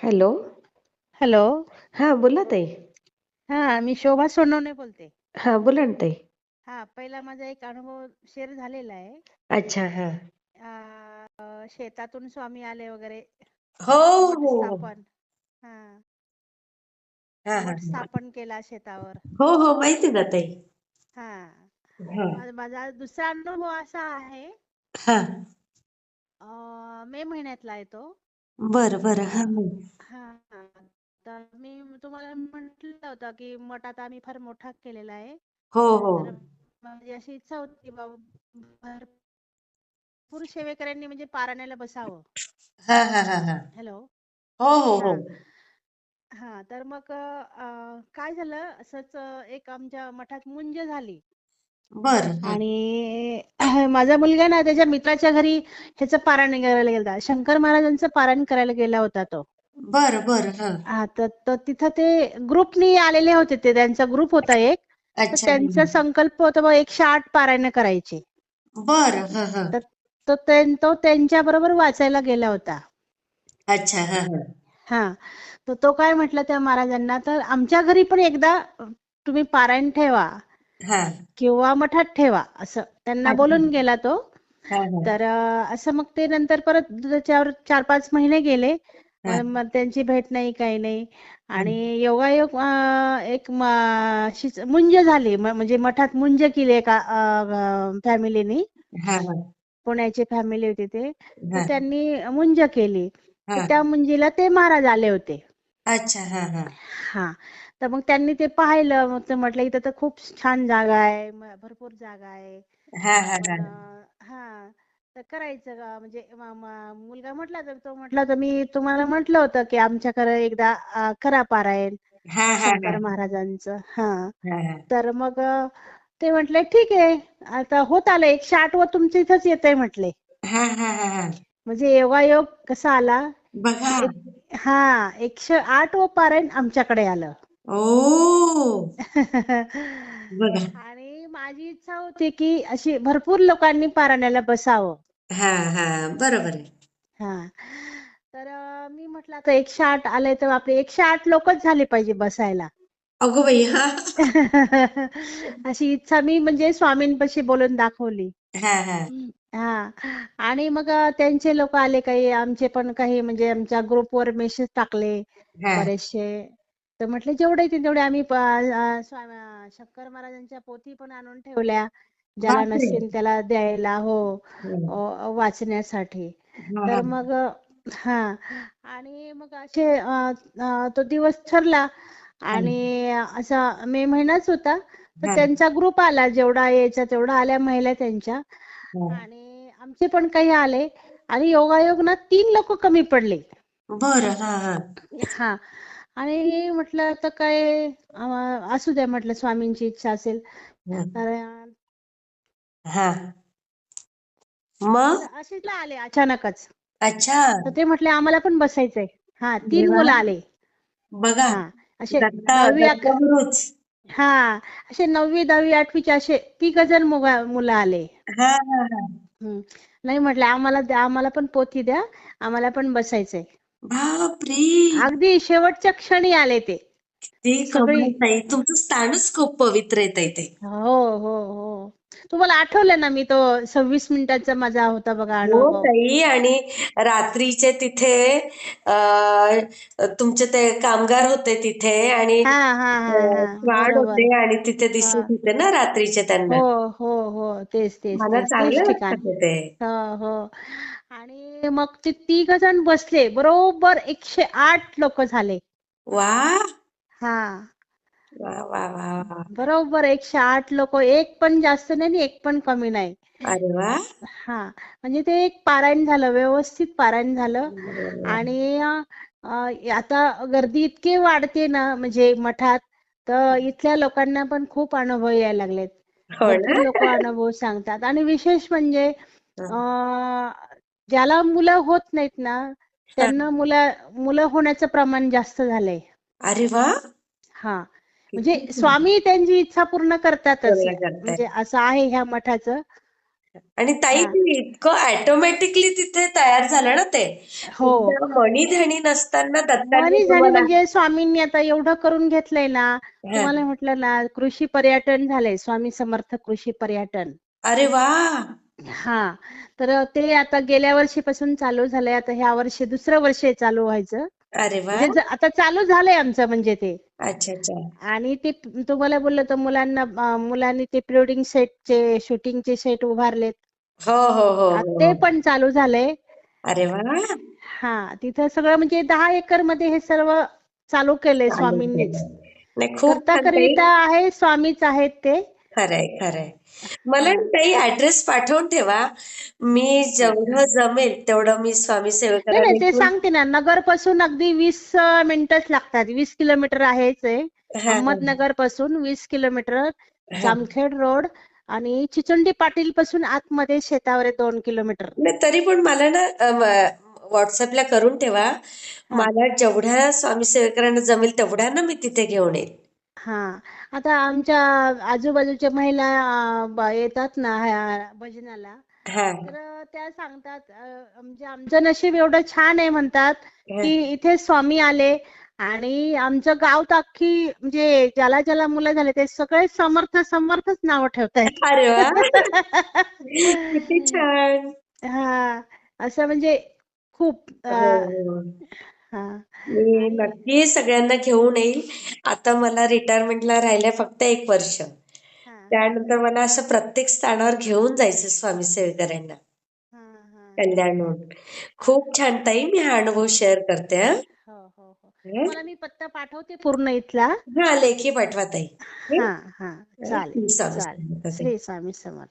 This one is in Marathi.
हॅलो. हॅलो. हा बोला ताई. हा मी शोभा सोनवणे बोलते. हा बोला ना ताई. हा पहिला माझा एक अनुभव शेअर झालेला आहे. अच्छा हा. अं, शेतातून स्वामी आले वगैरे. हो. हो. स्थापन हा हा हा. मठ स्थापन केला शेतावर. हो हो माहिती ना ताई. हा. हा. माझा दुसरा अनुभव असा आहे. हा. अं, मे महिन्यातला आहे तो. बरं बरं. हा हा. हा. तर मी तुम्हाला म्हटलं होतं की मठात आम्ही फार मोठा केलेला आहे. हो हो. तर माझी अशी इच्छा होती की बाबा भरपूर सेवेकऱ्यांनी म्हणजे पारायणाला बसावं. हा हा हा हा. हॅलो. हो हो हो. हा. हा तर मग अं, काय झालं? असंच एक आमच्या मठात मुंज झाली. बरं हा आणि माझा मुलगा ना त्याच्या मित्राच्या घरी ह्याचं पारायण करायला गेला शंकर महाराजांचं पारायण करायला गेला होता तो. बरं बरं हा. हा तर तर तिथं ते ग्रुपनी आलेले होते ते. त्यांचा ग्रुप होता एक. तर अच्छा. त्यांचा संकल्प होता बा एकशे आठ पारायण करायचे. बरं हा हा. तर तो त्यां- तो त्यांच्या बरोबर वाचायला गेला होता. अच्छा हा हा. हा. तर तो काय म्हटला त्या महाराजांना तर आमच्या घरी पण एकदा तुम्ही पारायण ठेवा. किंवा मठात ठेवा असं. त्यांना बोलून गेला तो. तर असं मग ते नंतर परत त्याच्यावर चार पाच महिने गेले. मग त्यांची भेट नाही काही नाही. आणि योगायोग एक मुंज झाली. म्हणजे मठात मुंज केली एका फॅमिलीनी. पुण्याची फॅमिली होती ते. त्यांनी मुंज केली. त्या मुंजीला ते महाराज आले होते. अच्छा. हा. तर मग त्यांनी ते पाहिलं. मग ते म्हटलं इथं तर खूप छान जागा आहे. म- भरपूर जागा आहे. हा हा आपण हा. अं, हा. तर करायचं का म्हणजे म- म- मुलगा म्हटला तर तो म्हटला तर मी तुम्हाला म्हटलं होतं की आमच्याकडे एकदा अं, करा पारायण हा हा हा. शंकर महाराजांचं. हा. हा हा. तर मग अं, ते म्हटले ठीक आहे. आता होत आलं. एकशे आठ व तुमच्या इथंच येतंय म्हटले. हा हा हा हा. म्हणजे योगायोग कसा आला? बघा. की एक हा. एकशे आठ व पारायण आमच्याकडे आलं. ओ. बघा. आणि माझी इच्छा होती की अशी भरपूर लोकांनी पारायणाला बसावं. हा हा. बरोबर आहे. हा. तर अं, मी म्हटलं आता एकशे आठ आले तर आपले एकशे आठ लोकच झाले पाहिजे बसायला. अगो बाई हा. अशी इच्छा मी म्हणजे स्वामींपाशी बोलून दाखवली. हा हा. हा. आणि मग अं, त्यांचे लोक आले काही आमचे पण काही म्हणजे आमच्या ग्रुपवर मेसेज टाकले हा. बरेचसे. तर म्हटले जेवढे येतील तेवढे आम्ही प- अं, शंकर महाराजांच्या पोथी पण आणून ठेवल्या. ज्याला बापरे! नसेल त्याला द्यायला हो हा अं, वाचण्यासाठी. हा तर मग हा. आणि मग असे अं, अं, तो दिवस ठरला. आणि असा मे महिनाच होता. तर त्यांचा ग्रुप आला जेवढा यायचा तेवढा आल्या महिला त्यांच्या. हा. आणि आमचे पण काही आले. आणि योगायोग ना तीन लोक कमी पडले. बरं हा हा. हा. आणि म्हटलं आता काय अं, असू द्या म्हटलं स्वामींची इच्छा असेल तर हा. मग? आले अचानकच. अच्छा. तर ते म्हटले आम्हाला पण बसायचंय. हा तीन मुलं आले. बघा. हा असे दत्ता दहावी अक दत्तगुरुच हा असे नववी दहावी आठवीचे असे तिघ जण मुगा- मुलं आले. हा. हा. हा हम्म. नाही म्हटलं आम्हाला द्या आम्हाला पण पोथी द्या. आम्हाला पण बसायचंय. बापरे. अगदी शेवटच्या क्षणी आले ते. ते सगळी ताई तुमचं स्थानच खूप पवित्र आहे ताई ते. हो हो हो. तुम्हाला आठवलं ना मी तो सव्वीस मिनिटाचा माझा होता बघा हो अनुभव? ताई. आणि रात्रीचे तिथे अ तुमचे ते कामगार होते तिथे आणि हा हा हा हा. बरोबर. होते आणि तिथे हा. दिसत होते ना रात्रीचे हो त्यांना. हो हो तेच तेच मला तेच. तेच चांगलं ठिकाण. होते हो हो. आणि मग ते तिघ जण बसले. बरोबर एकशे आठ लोक झाले. वा. हा. वा वा वा वा. बरोबर एकशे आठ लोक. एक पण जास्त नाही आणि एक पण कमी नाही. अरे वा. हा. म्हणजे ते एक पारायण झालं व्यवस्थित पारायण झालं. आणि अं, आता गर्दी इतकी वाढते ना म्हणजे मठात तर इथल्या लोकांना पण खूप अनुभव यायला लागलेत. हो भरपूर ना लोक अनुभव सांगतात. आणि विशेष म्हणजे अं, ज्याला मुलं होत नाहीत ना त्यांना मुलं मुलं होण्याचं प्रमाण जास्त झालंय. अरे वा! हा. म्हणजे. स्वामी त्यांची इच्छा पूर्ण करतातच. म्हणजे असं आहे ह्या मठाचं. आणि ताई इतकं ऑटोमॅटिकली तिथे तयार झालं ना ते? हो. मणी धणी नसताना झाली तुम्हाला म्हणजे स्वामींनी आता एवढं करून घेतलंय ना. तुम्हाला म्हटलं ना कृषी पर्यटन झालंय. स्वामी समर्थ कृषी पर्यटन. अरे वा! हा. तर ते आता गेल्या वर्षीपासून चालू झालंय. आता ह्या वर्षी दुसरं वर्ष चालू व्हायचं. अरे वा. म्हणजे आता चालू झालंय आमचं म्हणजे ते. अच्छा अच्छा. आणि ते तुम्हाला बोललं तर मुलांना मुलांनी ते प्रिवेडिंग सेटचे शूटिंगचे सेट उभारलेत. हो हो हो हो ते हो. पण चालू झालंय. अरे वा. हा तिथं सगळं म्हणजे दहा एकरमध्ये हे सर्व चालू केलंय स्वामींनीच. करता करिता आहे स्वामीच आहेत ते. खरंय खरंय. मला काही ऍड्रेस पाठवून ठेवा. मी जेवढं जमेल तेवढं मी स्वामी नाही ते सांगते ना नगरपासून अगदी वीस अं, मिनिटच लागतात. वीस किलोमीटर आहेच आहे हा हा. अहमदनगरपासून वीस किलोमीटर हा. जामखेड रोड आणि चिचोंडी पाटील पासून आतमध्ये शेतावर आहे दोन किलोमीटर. नाही तरी पण मला ना व्हॉट्सअपला करून ठेवा. हा. मला जेवढ्या स्वामी सेवेकरांना जमेल तेवढ्या ना मी तिथे घेऊन येईल. हा. आता आमच्या आजूबाजूच्या महिला अं, ब- येतात ना ह्या भजनाला. हा. तर त्या सांगतात अं, म्हणजे आमचं नशीब एवढं छान आहे म्हणतात हा. की इथे स्वामी आले आणि आमचं गाव तर अख्खी म्हणजे ज्याला ज्याला मुलं झाले ते सगळे समर्थ समर्थच नाव ठेवतायत. अरे वा. किती छान. हा. असं म्हणजे खूप हो अं, हो. हा. मी नक्की सगळ्यांना घेऊन येईल. आता मला रिटायरमेंटला राहिलंय फक्त एक वर्ष. हा. त्यानंतर मला असं प्रत्येक स्थानावर घेऊन जायचं स्वामी सेवेकरांना हा हा. कल्याणहून. खूप छान ताई मी हा अनुभव शेअर करते हा. हो हो हो. तुम्हाला मी पत्ता पाठवते पूर्ण इथला. हा लेखी पाठवा ताई. हा. हा चालेल चालेल. श्री स्वामी समर्थ.